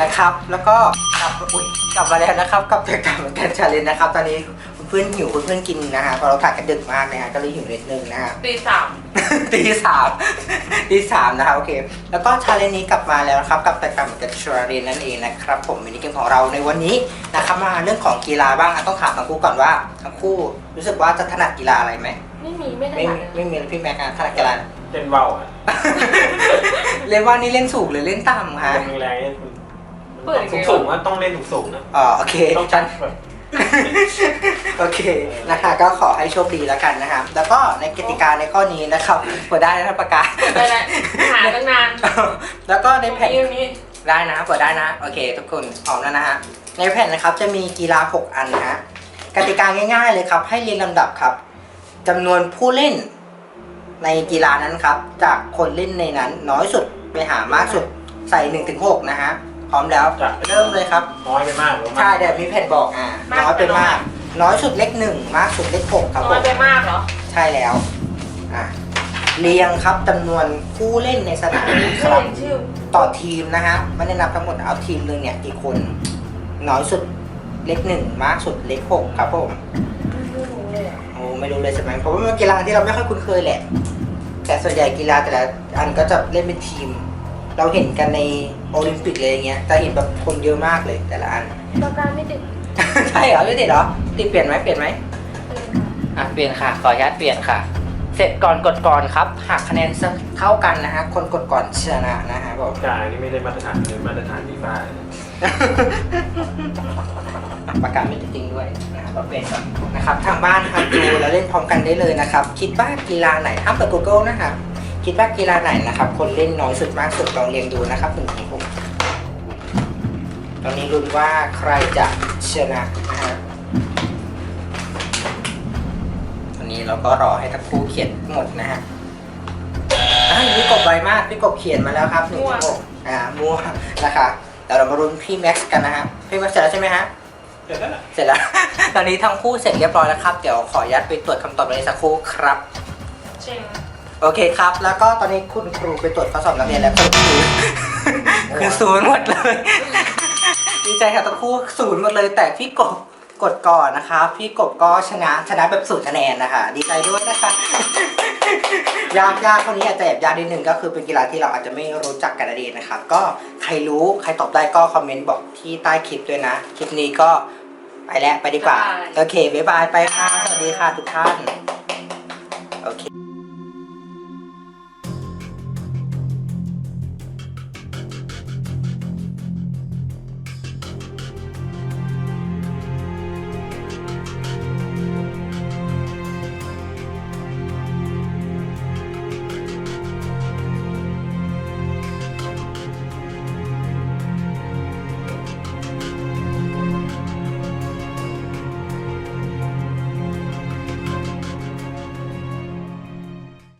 นะครับ แล้วก็กลับอุ้ยกลับมาแล้วนะครับกับรายการเหมือนกันชาเลนนะครับ ตอนนี้คุณเพื่อนหิวคุณเพื่อนกินนะฮะเพราะเราถ่ายกันดึกมากนะฮะก็เลยหิวนิดนึงนะฮะ ตีสามตีสามตีสามนะครับโอเค แล้วก็ชาเลนจ์นี้กลับมาแล้วนะครับ กับรายการเหมือนกันชาเลนนั่นเองนะครับ ผมมินิเกมของเราในวันนี้นะครับมาเรื่องของกีฬาบ้างอะต้องถามทั้งคู่ก่อนว่าทั้งคู่รู้สึกว่าจะถนัดกีฬาอะไรไหมไม่มีไม่ถไม่นัมีดไม่มีพี่แม็กซ์อะถนัดกีฬา เล่นว่าวอะเล่นว่านี่เล่นสูงหรือเล่นต่ำคะ เล่นแรงๆเนี่ ยสูงสูงๆว่าต้องเล่นสูงสูงๆนะอ๋อโอเค ต้องฉัจันดแบบ โอเคนะคะก็ขอให้โชคดีแล้วกันนะครับ แล้วก็ในกติกาในข้อนี้นะครับเปิดได้นะครับประกาศ ไปแล้วหาตั้งนานแล้วก็ในแผ่นนี้นี้ ได้นะเปิดได้นะ โอเค ทุกคนพร้อมแล้วนะฮะ ในแผ่นนะครับจะมีกีฬา 6 อันนะฮะกติกาง่าย ๆ เลยครับ ให้เรียงลำดับครับจำนวนผู้เล่นในกีฬานั้นครับ จากคนเล่นในนั้น น้อยสุดไปหามากสุดใส่1นถึงหนะฮะ พร้อมแล้วจะเริ่มเลยครับ น้อยไปมากหรือว่าใช่เดี๋ยวมีแผ่นบอกอ่า น้อยไปมาก น้อยสุดเลขหนึ่งมากสุดเลขหกครับผน้อยม ไปมากเหรอ ใช่แล้ว อะ เรียงครับจำนวนผู้เล่นในสนามคชื่อรับ ชื่อต่อทีมนะฮะไม่ได้นับทั้งหมดเอาทีมหนึ่งเนี่ยกี่คน น้อยสุดเลขหนึ่งมากสุดเลขหกครับผมไม่รู้เลยอะโอ้ไม่รู้เลยใช่ไหมเพราะว่ามันเป็นกีฬาที่เราไม่ค่อยคุ้นเคยแหละ แต่ส่วนใหญ่กีฬาแต่ละอันก็จะเล่นเป็นทีม เราเห็นกันในโอลิมปิกเลยอย่างเงี้ยจะเห็นแบบคนเยอะมากเลยแต่ละอันปากกาไม่ติดใช่เหรอไม่ติดเหรอติดเปลี่ยนไหมเปลี่ยนไหมเอออะเปลี่ยนค่ะ ขออนุญาตเปลี่ยนค่ะ เสร็จก่อนกดก่อนครับหากคะแนนเท่ากันนะฮะคนกดก่อนชนะนะฮะบอกกายนี่ไม่ได้มาตรฐานเลยมาตรฐานดีฟ้าประกาศไม่จริงด้วยนะครับก็เป็นแบบนะครับทางบ้านครับดูแล้วเล่นพร้อมกันได้เลยนะครับ คิดว่ากีฬาไหนห้ามเปิด Google นะครับ คิดว่ากีฬาไหนนะครับ คนเล่นน้อยสุดมากสุดลองเรียงดูนะครับหนึ่งถึงหกตอนนี้ลุ้นว่าใครจะชนะนะฮะตอนนี้เราก็รอให้ทั้งคู่เขียนหมดนะฮะอะพี่กบไวมากพี่กบเขียนมาแล้วครับหนึ่งถึงหกอ่ามั่วนะคะเดี๋ยวเรามารุ้นพี่แม็กซ์กันนะฮะพี่แม็กซ์เสร็จแล้วใช่ไหมฮะเสร็จแล้วล่ะเสร็จแล้ว ตอนนี้ทั้งคู่เสร็จเรียบร้อยแล้วครับ เดี๋ยวขออนุญาตไปตรวจคำตอบในสักครู่ครับจริง โอเคครับ แล้วก็ตอนนี้คุณครูไปตรวจข้อสอบนักเรียนแล้วก็คือคือศูนย์หมดเลย ดีใจค่ะทั้งคู่ศูนย์หมดเลย แต่พี่กบกดก่อนนะคะ พี่กบก็ชนะชนะแบบศูนย์คะแนนนะคะ ดีใจด้วยนะคะยากยากคนนี้อาจจะแอบยากนิดนึงก็คือเป็นกีฬาที่เราอาจจะไม่รู้จักกันนั่นเองนะครับ ก็ใครรู้ใครตอบได้ก็คอมเมนต์บอกที่ใต้คลิปด้วยนะ คลิปนี้ก็ไปแล้วไปดีกว่า โอเคบ๊ายบายไปค่ะสวัสดีค่ะทุกท่าน